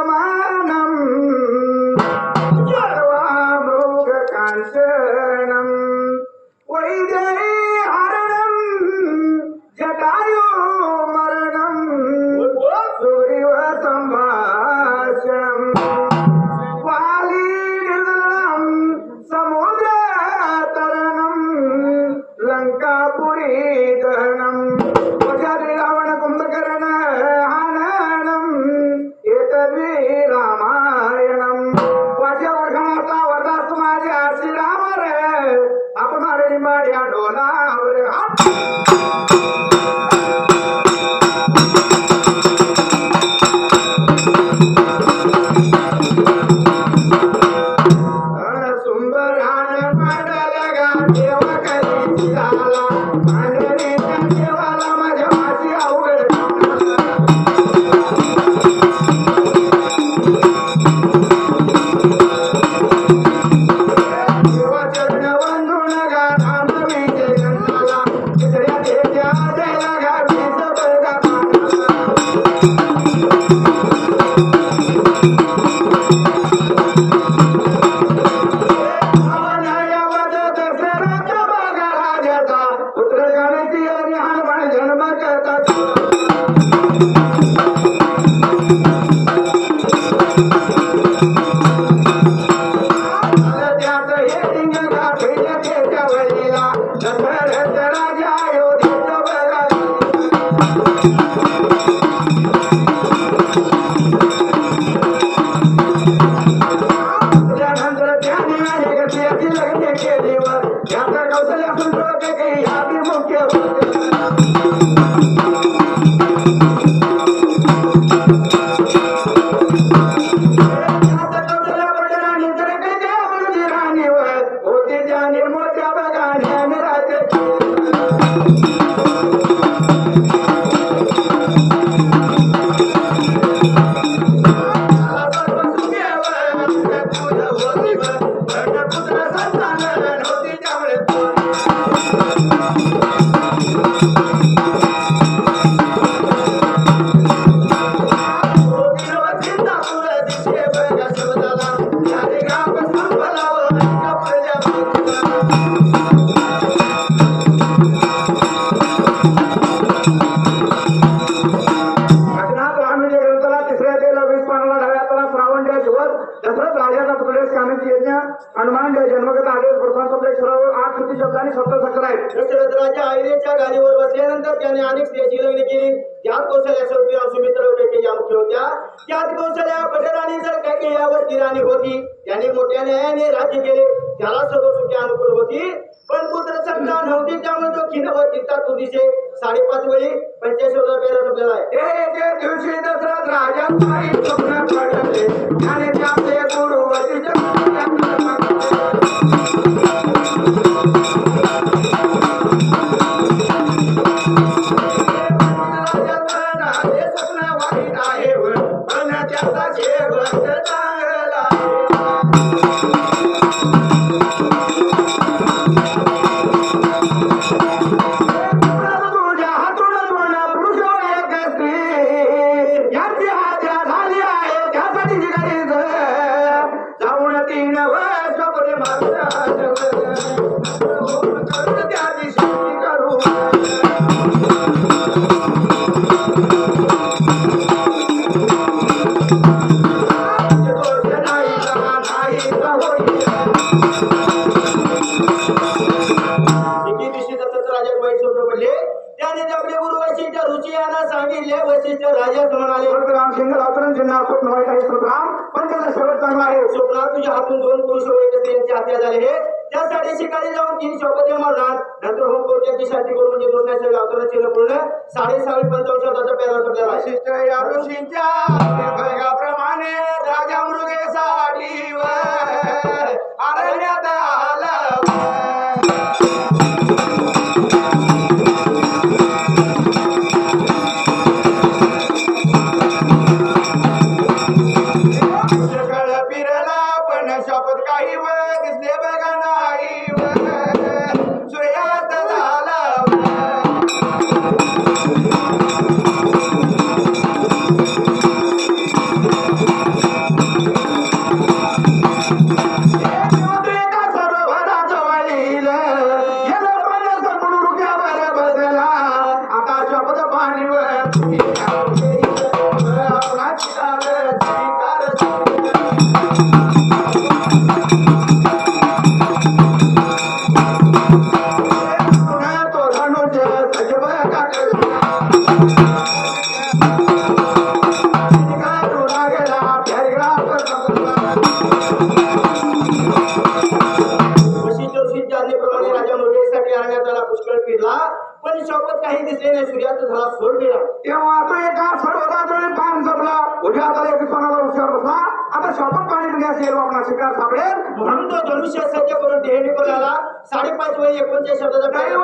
আমার जन्म करतात कौशल्य हनुमान जय जन्मगत आदेश प्रथम सर्व आठ कृती शब्द आणि सप्त सकर आहेत. दशरथ राजा ऐरेच्या गाडीवर बसल्यानंतर त्याने अनेक स्त्रियांची लग्न केली. त्यात कौशल्या सुमित्रा सुमित्र या मुख्य होत्या. त्यात कौशल्या पटराणी जर काही यावर राणी होती. त्याने मोठ्या न्यायाने राज्य केले. त्याला सर्व सुखी अनुकूल होती. पण पुत्र सत्ता नव्हती त्यामुळे तो खिन व चिंता तू दिसे. साडेपाच वेळी पंचायत हजार पेरा संपलेला आहे. दिवशी दशरथ राजा पायी स्वप्न पडले आणि त्याचे गुरुवतीचे जाऊन तीन वर्ष राम जिल्हा स्वप्न आहे पण त्याचा शेवट चांगला आहे स्वप्नात तुझ्या हातून दोन पुरुष हत्या झाली आहे त्यासाठी शिकारी जाऊन तीन शपथ मारणार नंतर होम कोर्टाची शांती करून म्हणजे चिन्ह पूर्ण पंचावन्न या ऋषींच्या प्रमाणे राजा मृगेसाठी अरण्यात आला. one you. पण शोभत काही दिसले नाही. सूर्याचा झाला सोड गेला. तेव्हा तो एका सर्वदाजोळी पान जपला. उजव्या हाताला एक उशार होता आता शोभत पाणी म्हणजे असेल बाबा शिकार सापडेल. म्हणून तो धनुष्य सज्ज करून डेहडी कोणाला साडेपाच वेळी एकोणच्या शब्दाचा काही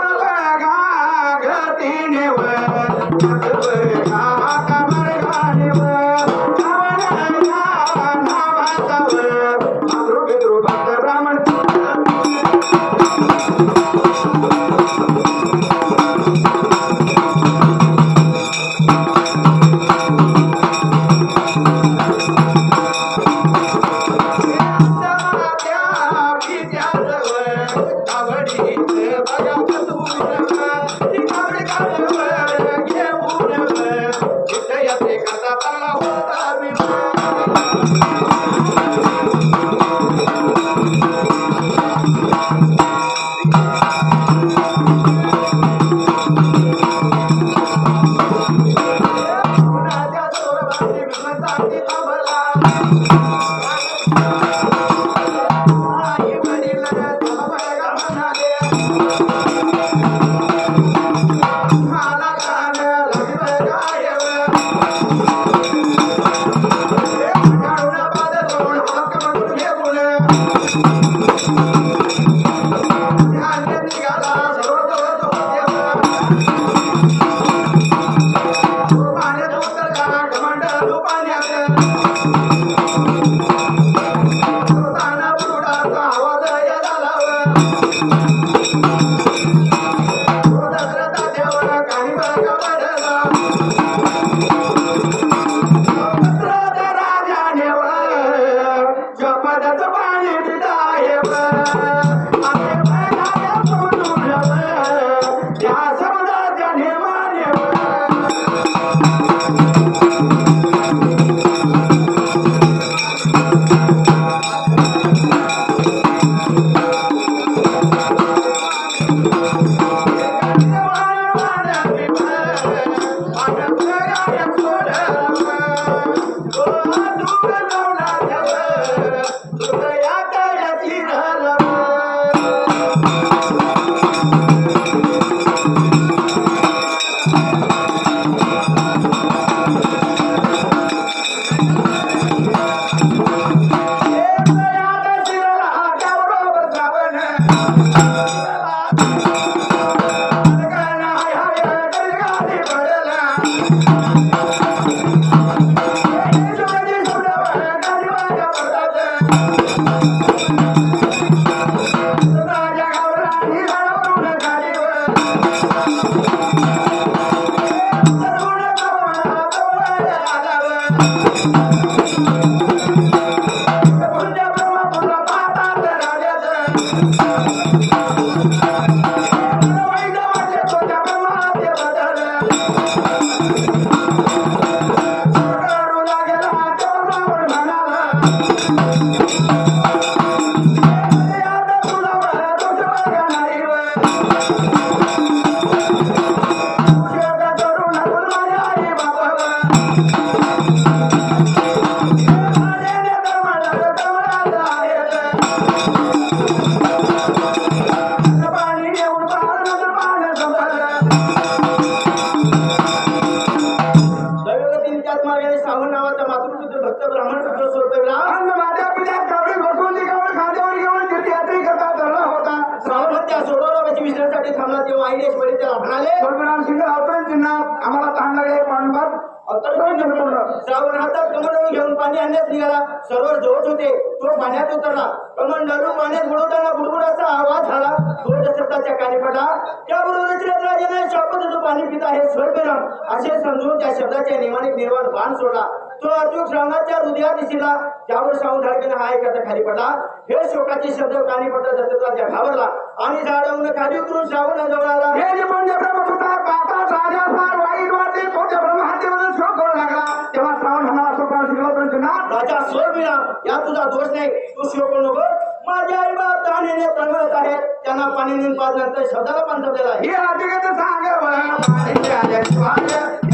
ब्राह्मण पुत्र स्वरूपला अन्न माझ्या पिढ्यात खांद्यावर घेऊन तीर्थयात्री करता धरला होता. श्रावण त्या सोडवण्याची विश्रासाठी थांबला तेव्हा वडील त्याला म्हणाले सर्वनाम सिंग अवतरण चिन्हात आम्हाला तहान लागले अवतरण श्रावण हातात घेऊन पाणी आणण्यास निघाला. सर्व जोत होते. तो पाण्यात उतरला. कमंडलून पाण्यात बुडवताना बुडबुडाचा आवाज झाला. कानी पडला त्याबरोबरच राजाने शापत जो पाणी पित आहे स्वर्गरम. असे समजून त्या शब्दाच्या नियमाने निर्वाण बाण सोडला. तो अचूक श्रावणाच्या हृदयात दिसला त्यावर श्रावण धाडकेने हा ऐकाचा खाली पडला. हे शोकाचे शब्द कानी पडला दशरथाच्या घाबरला. आणि झाडावून खाली उतरून श्रावण जवळ आला. हे जे म्हणजे राजा फार वाईट वाटते कोणत्या ब्रह्महत्येमधून शोक करू लागला. तेव्हा श्रावण म्हणाला स्वप्न सिंग अवतरण चिन्हात राजा सोडविना या तुझा दोष नाही. तू शिव करू नको माझे आई बाप तहानेने तळमळत आहेत त्यांना पाणी नेऊन पाजल्यानंतर शब्दाला बांधवलेला आहे. हे अधिकच सांग पाणी आल्या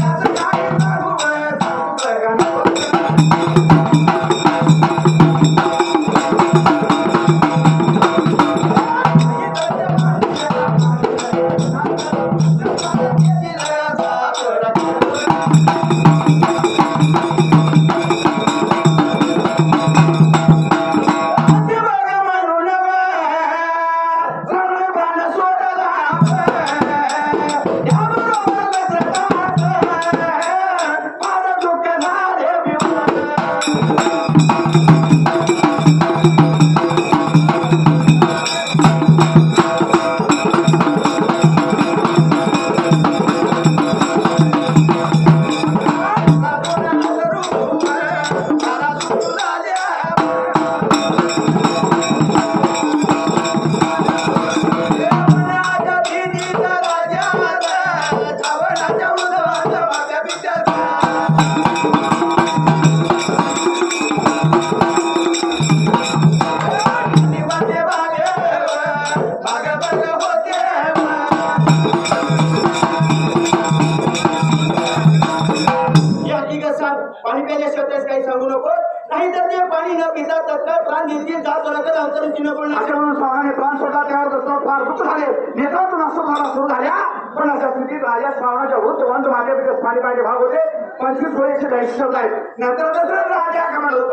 तत्काळ प्राण देतील जात तर अंतरून चिन्ह पण अशा म्हणून श्रावणाने प्राण सोडला त्यावर दसरा फार दुःख झाले. नेत्रातून मला सुरू झाल्या. पण अशा स्थितीत राजा श्रावणाच्या वृत्तवंत मातेपिता पाणी पाहिजे भाग होते. पंचवीस वेळेचे ब्याऐंशी आहेत. नंतर राजा कमल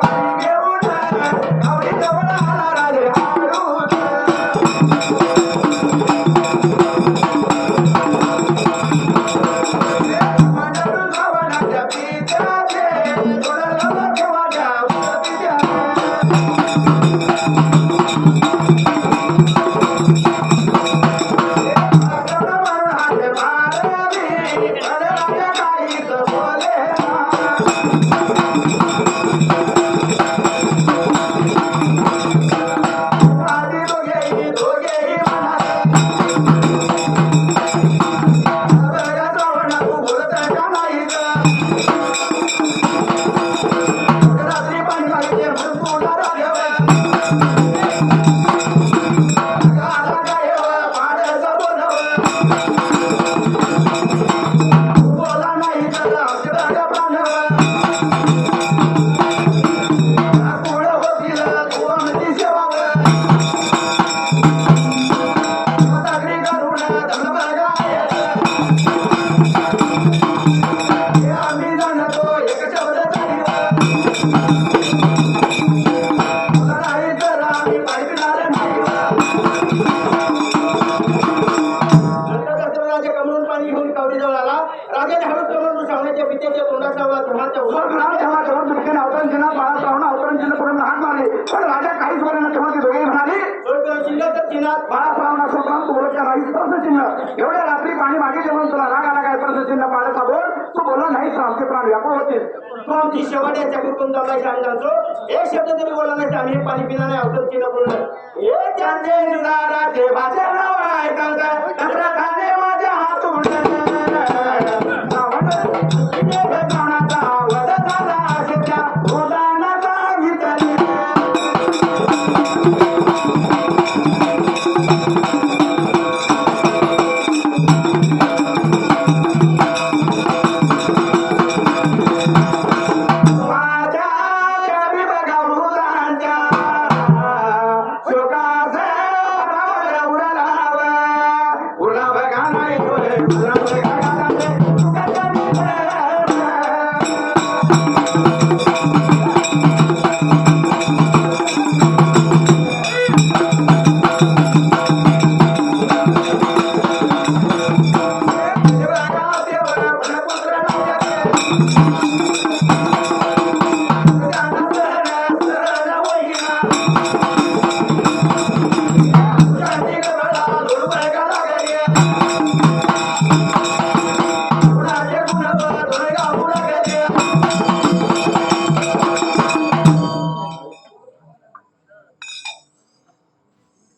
आला काय परत चिन्ह पाण्याचा बोल तू बोलला नाही तर आमचे प्राण व्यापळ होतील तो आमची शेवट्याच्या कुटुंब दमलाय सांगायचो एक शब्द तरी बोला नाही आम्ही हे पाणी पिणार नाही औषध चिन्ह बोलणार हे त्यांचे नाव भाषण ऐकायचं नम्रताने माझ्या